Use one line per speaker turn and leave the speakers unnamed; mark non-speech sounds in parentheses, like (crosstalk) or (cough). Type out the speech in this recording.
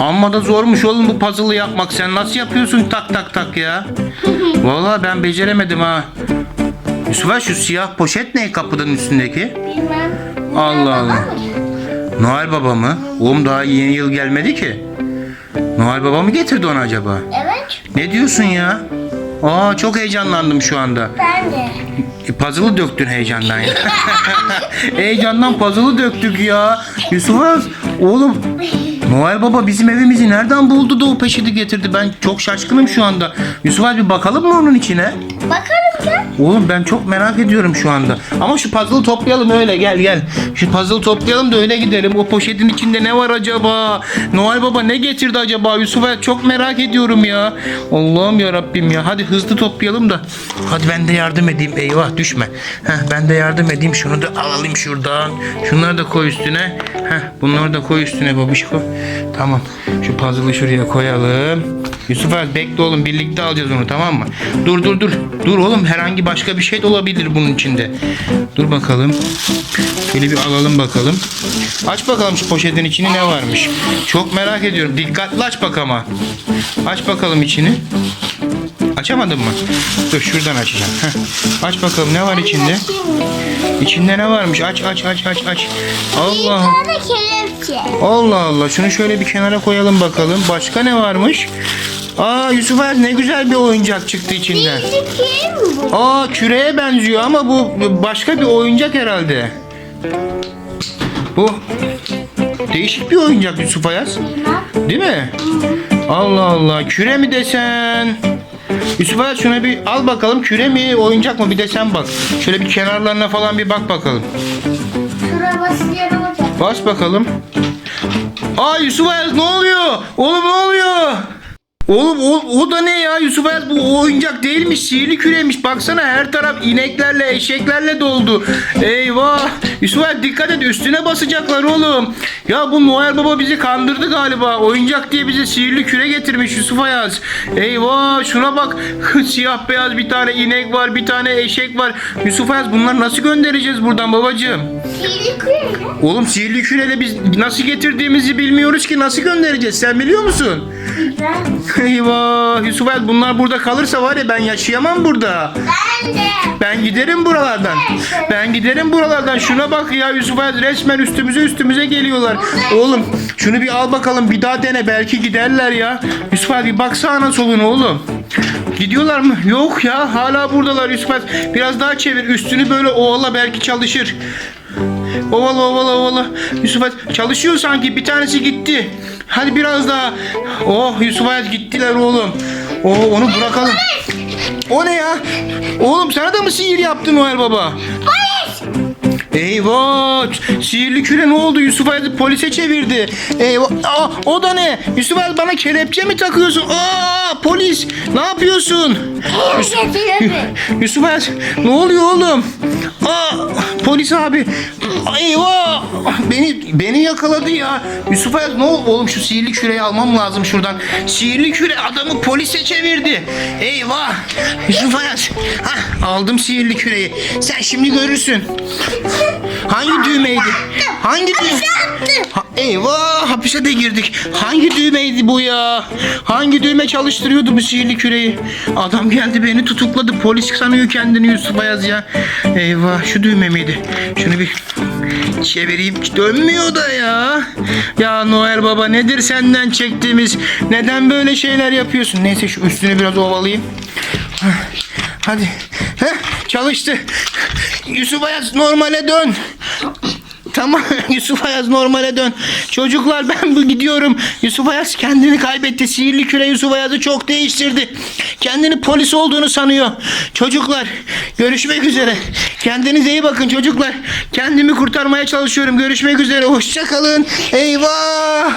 Amma da zormuş oğlum bu puzzle'ı yapmak. Sen nasıl yapıyorsun tak tak tak ya? (laughs) Vallahi ben beceremedim ha. Yusuf'a şu siyah poşet ne kapının üstündeki?
Bilmem.
Allah Allah. Noel Baba mı? Oğlum daha yeni yıl gelmedi ki. Noel Baba mı getirdi onu acaba?
Evet.
Ne diyorsun ya? Aa çok heyecanlandım şu anda.
Ben de.
E, Puzzle'ı döktün heyecandan ya. (laughs) (laughs) heyecandan puzzle'ı döktük ya. Yusuf oğlum Noel Baba bizim evimizi nereden buldu da o peşini getirdi? Ben çok şaşkınım şu anda. Yusuf Az bir bakalım mı onun içine?
Bakarım
Oğlum ben çok merak ediyorum şu anda. Ama şu puzzle'ı toplayalım öyle gel gel. Şu puzzle'ı toplayalım da öyle gidelim. O poşetin içinde ne var acaba? Noel Baba ne getirdi acaba? Yusuf'a çok merak ediyorum ya. Allah'ım ya Rabbim ya. Hadi hızlı toplayalım da. Hadi ben de yardım edeyim. Eyvah düşme. Heh, ben de yardım edeyim. Şunu da alalım şuradan. Şunları da koy üstüne. Heh, bunları da koy üstüne babişko. Tamam. Şu puzzle'ı şuraya koyalım. Yusuf abi bekle oğlum birlikte alacağız onu tamam mı? Dur dur dur. Dur oğlum herhangi başka bir şey de olabilir bunun içinde. Dur bakalım. Şöyle bir alalım bakalım. Aç bakalım şu poşetin içini ne varmış. Çok merak ediyorum. Dikkatli aç bak ama. Aç bakalım içini. Açamadın mı? Dur şuradan açacağım. Heh. Aç bakalım ne var içinde? İçinde ne varmış? Aç aç aç aç aç. Allah. Allah Allah şunu şöyle bir kenara koyalım bakalım. Başka ne varmış? Aa Yusuf Er ne güzel bir oyuncak çıktı içinden.
Kim bu?
Aa küreye benziyor ama bu başka bir oyuncak herhalde. Bu değişik bir oyuncak Yusuf Ayaz. Değil mi? Allah Allah küre mi desen? Yusuf Ayaz şuna bir al bakalım küre mi oyuncak mı bir desen bak. Şöyle bir kenarlarına falan bir bak bakalım.
Şuraya ne olacak?
Bas bakalım. Aa Yusuf Ayaz ne oluyor? Oğlum ne oluyor? Oğlum o, o da ne ya? Yusuf Ayaz bu oyuncak değilmiş sihirli küremiş. Baksana her taraf ineklerle eşeklerle doldu. Eyvah! Yusuf Ayaz dikkat et üstüne basacaklar oğlum. Ya bu Noel Baba bizi kandırdı galiba. Oyuncak diye bize sihirli küre getirmiş Yusuf Ayaz. Eyvah! Şuna bak. (laughs) Siyah beyaz bir tane inek var bir tane eşek var. Yusuf Ayaz bunları nasıl göndereceğiz buradan babacığım?
Sihirli küreyle.
Oğlum sihirli küreyle biz nasıl getirdiğimizi bilmiyoruz ki. Nasıl göndereceğiz? Sen biliyor musun?
Bilmem.
Eyvah Yusuf El bunlar burada kalırsa var ya ben yaşayamam burada.
Ben de.
Ben giderim buralardan. Ben giderim buralardan. Şuna bak ya Yusuf El resmen üstümüze üstümüze geliyorlar. Oğlum şunu bir al bakalım bir daha dene belki giderler ya. Yusuf El bir bak sağına soluna oğlum. Gidiyorlar mı? Yok ya hala buradalar Yusuf El. Biraz daha çevir üstünü böyle ovala belki çalışır. Ovala ovala ovala. Yusuf Ayaz çalışıyor sanki. Bir tanesi gitti. Hadi biraz daha. Oh Yusuf Ayaz gittiler oğlum. Oh onu bırakalım. O ne ya? Oğlum sana da mı sihir yaptı Noel Baba?
Polis.
Eyvah! Sihirli küre ne oldu? Yusuf Ayaz'ı polise çevirdi. Eyvah! Aa, o da ne? Yusuf Ayaz bana kelepçe mi takıyorsun? Aa, polis! Ne yapıyorsun?
Getiriyorum.
Yusuf Ayaz ne oluyor oğlum? Aa, polis abi. Eyvah! Beni beni yakaladı ya. Yusuf Ayaz ne oldu? Oğlum şu sihirli küreyi almam lazım şuradan. Sihirli küre adamı polise çevirdi. Eyvah! Yusuf Ayaz. Hah, aldım sihirli küreyi. Sen şimdi görürsün. Hangi düğmeydi? Hangi düğme? Ha, eyvah hapise de girdik. Hangi düğmeydi bu ya? Hangi düğme çalıştırıyordu bu sihirli küreyi? Adam geldi beni tutukladı. Polis sanıyor kendini Yusuf Ayaz ya. Eyvah şu düğme miydi? Şunu bir çevireyim. Dönmüyor da ya. Ya Noel Baba nedir senden çektiğimiz? Neden böyle şeyler yapıyorsun? Neyse şu üstünü biraz ovalayayım. Hadi. Çalıştı. Yusuf Ayaz normale dön. Tamam (laughs) Yusuf Ayaz normale dön. Çocuklar ben bu gidiyorum. Yusuf Ayaz kendini kaybetti. Sihirli küre Yusuf Ayaz'ı çok değiştirdi. Kendini polis olduğunu sanıyor. Çocuklar görüşmek üzere. Kendinize iyi bakın çocuklar. Kendimi kurtarmaya çalışıyorum. Görüşmek üzere. Hoşça kalın. Eyvah.